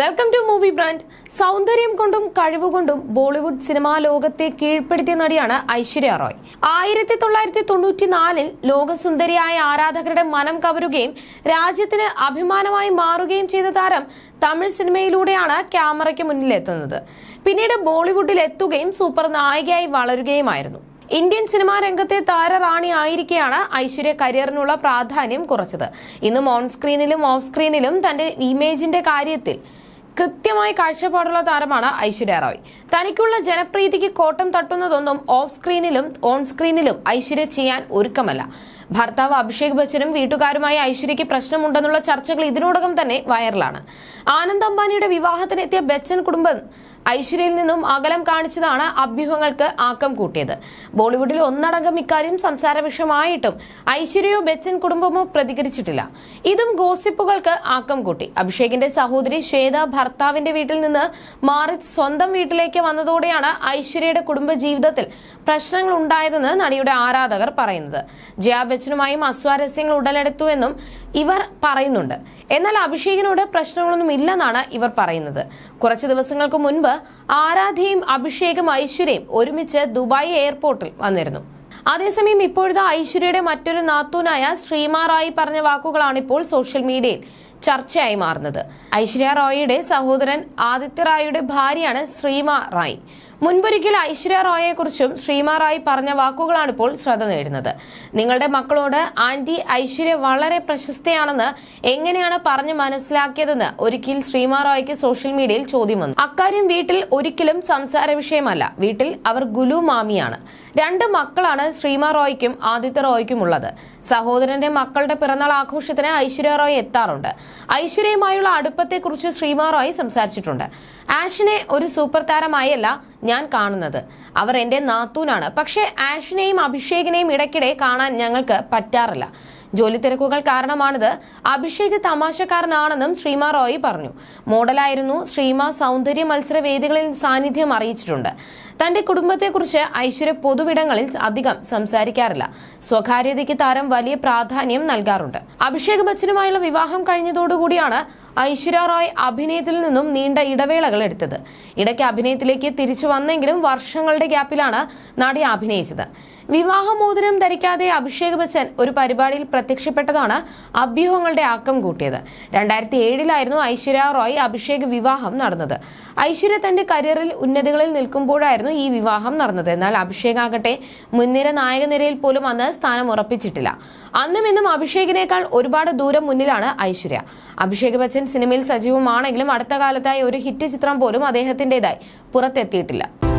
Welcome to movie brand സൗന്ദര്യം കൊണ്ടും കഴിവുകൊണ്ടും Bollywood cinema ലോകത്തെ കീഴ്പ്പെടുത്തിയ നടിയാണ് ഐശ്വര്യ റോയ്. ആയിരത്തി തൊള്ളായിരത്തി തൊണ്ണൂറ്റിനാലിൽ ലോകസുന്ദരിയായ ആരാധകരുടെ മനം കവരുകയും രാജ്യത്തിന് അഭിമാനമായി മാറുകയും ചെയ്ത താരം തമിഴ് സിനിമയിലൂടെയാണ് ക്യാമറയ്ക്ക് മുന്നിലെത്തുന്നത്. പിന്നീട് ബോളിവുഡിൽ എത്തുകയും സൂപ്പർ നായികയായി വളരുകയുമായിരുന്നു. ഇന്ത്യൻ സിനിമാ രംഗത്തെ താരറാണി ആയിരിക്കെയാണ് ഐശ്വര്യ കരിയറിനുള്ള പ്രാധാന്യം കുറച്ചത്. ഇന്നും ഓൺ സ്ക്രീനിലും ഓഫ് സ്ക്രീനിലും തന്റെ ഇമേജിന്റെ കാര്യത്തിൽ കൃത്യമായി കാഴ്ചപ്പാടുള്ള താരമാണ് ഐശ്വര്യ റോയ്. തനിക്കുള്ള ജനപ്രീതിക്ക് കോട്ടം തട്ടുന്നതൊന്നും ഓഫ് സ്ക്രീനിലും ഓൺ സ്ക്രീനിലും ഐശ്വര്യ ചെയ്യാൻ ഒരുക്കമല്ല. ഭർത്താവ് അഭിഷേക് ബച്ചനും വീട്ടുകാരുമായി ഐശ്വര്യയ്ക്ക് പ്രശ്നമുണ്ടെന്നുള്ള ചർച്ചകൾ ഇതിനോടകം തന്നെ വൈറലാണ്. ആനന്ദ് അംബാനിയുടെ വിവാഹത്തിനെത്തിയ ബച്ചൻ കുടുംബം ഐശ്വര്യയിൽ നിന്നും അകലം കാണിച്ചതാണ് അഭ്യൂഹങ്ങൾക്ക് ആക്കം കൂട്ടിയത്. ബോളിവുഡിൽ ഒന്നടങ്കം ഇക്കാര്യം സംസാര വിഷയമായിട്ടും ഐശ്വര്യയോ ബച്ചൻ കുടുംബമോ പ്രതികരിച്ചിട്ടില്ല. ഇതും ഗോസിപ്പുകൾക്ക് ആക്കം കൂട്ടി. അഭിഷേകിന്റെ സഹോദരി ശ്വേത ഭർത്താവിന്റെ വീട്ടിൽ നിന്ന് മാറി സ്വന്തം വീട്ടിലേക്ക് വന്നതോടെയാണ് ഐശ്വര്യയുടെ കുടുംബ ജീവിതത്തിൽ പ്രശ്നങ്ങൾ ഉണ്ടായതെന്ന് നടിയുടെ ആരാധകർ പറയുന്നത്. ജയ ബച്ചനുമായും അസ്വാരസ്യങ്ങൾ ഉടലെടുത്തുവെന്നും ഇവർ പറയുന്നുണ്ട്. എന്നാൽ അഭിഷേകിനോട് പ്രശ്നങ്ങളൊന്നും ഇല്ലെന്നാണ് ഇവർ പറയുന്നത്. കുറച്ച് ദിവസങ്ങൾക്ക് മുൻപ് ആരാധ്യയും അഭിഷേകും ഐശ്വര്യയും ഒരുമിച്ച് ദുബായ് എയർപോർട്ടിൽ വന്നിരുന്നു. അതേസമയം ഇപ്പോഴത്തെ ഐശ്വര്യയുടെ മറ്റൊരു നാത്തൂനായ ശ്രീമാറായി പറഞ്ഞ വാക്കുകളാണ് ഇപ്പോൾ സോഷ്യൽ മീഡിയയിൽ ചർച്ചയായി മാറുന്നത്. ഐശ്വര്യ റോയിയുടെ സഹോദരൻ ആദിത്യ റായിയുടെ ഭാര്യയാണ് ശ്രീമ റായ്. മുൻപൊരിക്കൽ ഐശ്വര്യ റോയെക്കുറിച്ചും ശ്രീമ റായ് പറഞ്ഞ വാക്കുകളാണ് ഇപ്പോൾ ശ്രദ്ധ നേടുന്നത്. നിങ്ങളുടെ മക്കളോട് ആന്റി ഐശ്വര്യ വളരെ പ്രശസ്തയാണെന്ന് എങ്ങനെയാണ് പറഞ്ഞു മനസ്സിലാക്കിയതെന്ന് ഒരിക്കൽ ശ്രീമ റോയ്ക്ക് സോഷ്യൽ മീഡിയയിൽ ചോദ്യം വന്നു. അക്കാര്യം വീട്ടിൽ ഒരിക്കലും സംസാര വിഷയമല്ല. വീട്ടിൽ അവർ ഗുലു മാമിയാണ്. രണ്ട് മക്കളാണ് ശ്രീമ റോയ്ക്കും ആദിത്യ റോയ്ക്കും ഉള്ളത് സഹോദരന്റെ മക്കളുടെ പിറന്നാൾ ആഘോഷത്തിന് ഐശ്വര്യ റോയ് എത്താറുണ്ട്. ഐശ്വര്യയുമായുള്ള അടുപ്പത്തെക്കുറിച്ച് ശ്രീമ റോയ് സംസാരിച്ചിട്ടുണ്ട്. ആഷിനെ ഒരു സൂപ്പർ താരമായല്ല ഞാൻ കാണുന്നത്. അവർ എന്റെ നാത്തൂനാണ്. പക്ഷേ ആഷിനെയും അഭിഷേകിനെയും ഇടയ്ക്കിടെ കാണാൻ ഞങ്ങൾക്ക് പറ്റാറില്ല. ജോലി തിരക്കുകൾ കാരണമാണിത്. അഭിഷേക് തമാശക്കാരനാണെന്നും ശ്രീമ റോയ് പറഞ്ഞു. മോഡലായിരുന്നു ശ്രീമ സൗന്ദര്യ മത്സര വേദികളിൽ സാന്നിധ്യം അറിയിച്ചിട്ടുണ്ട്. തന്റെ കുടുംബത്തെക്കുറിച്ച് ഐശ്വര്യ പൊതുവിടങ്ങളിൽ അധികം സംസാരിക്കാറില്ല. സ്വകാര്യതയ്ക്ക് താരം വലിയ പ്രാധാന്യം നൽകാറുണ്ട്. അഭിഷേക് ബച്ചനുമായുള്ള വിവാഹം കഴിഞ്ഞതോടുകൂടിയാണ് ഐശ്വര്യ റോയ് അഭിനയത്തിൽ നിന്നും നീണ്ട ഇടവേളകൾ എടുത്തത്. ഇടയ്ക്ക് അഭിനയത്തിലേക്ക് തിരിച്ചു വന്നെങ്കിലും വർഷങ്ങളുടെ ഗ്യാപ്പിലാണ് നടി അഭിനയിച്ചത്. വിവാഹമോതിരം ധരിക്കാതെ അഭിഷേക് ബച്ചൻ ഒരു പരിപാടിയിൽ പ്രത്യക്ഷപ്പെട്ടതാണ് അഭ്യൂഹങ്ങളുടെ ആക്കം കൂട്ടിയത്. രണ്ടായിരത്തി ഏഴിലായിരുന്നു ഐശ്വര്യ റോയ് അഭിഷേക് വിവാഹം നടന്നത്. ഐശ്വര്യ തന്റെ കരിയറിൽ ഉന്നതികളിൽ നിൽക്കുമ്പോഴായിരുന്നു ഈ വിവാഹം നടന്നത്. എന്നാൽ അഭിഷേക് ആകട്ടെ മുൻനിര നായക നിരയിൽ പോലും അന്ന് സ്ഥാനം ഉറപ്പിച്ചിട്ടില്ല. അന്നും ഇന്നും അഭിഷേകിനേക്കാൾ ഒരുപാട് ദൂരം മുന്നിലാണ് ഐശ്വര്യ. അഭിഷേക് ബച്ചൻ സിനിമയിൽ സജീവമാണെങ്കിലും അടുത്ത കാലത്തായി ഒരു ഹിറ്റ് ചിത്രം പോലും അദ്ദേഹത്തിന്റേതായി പുറത്തെത്തിയിട്ടില്ല.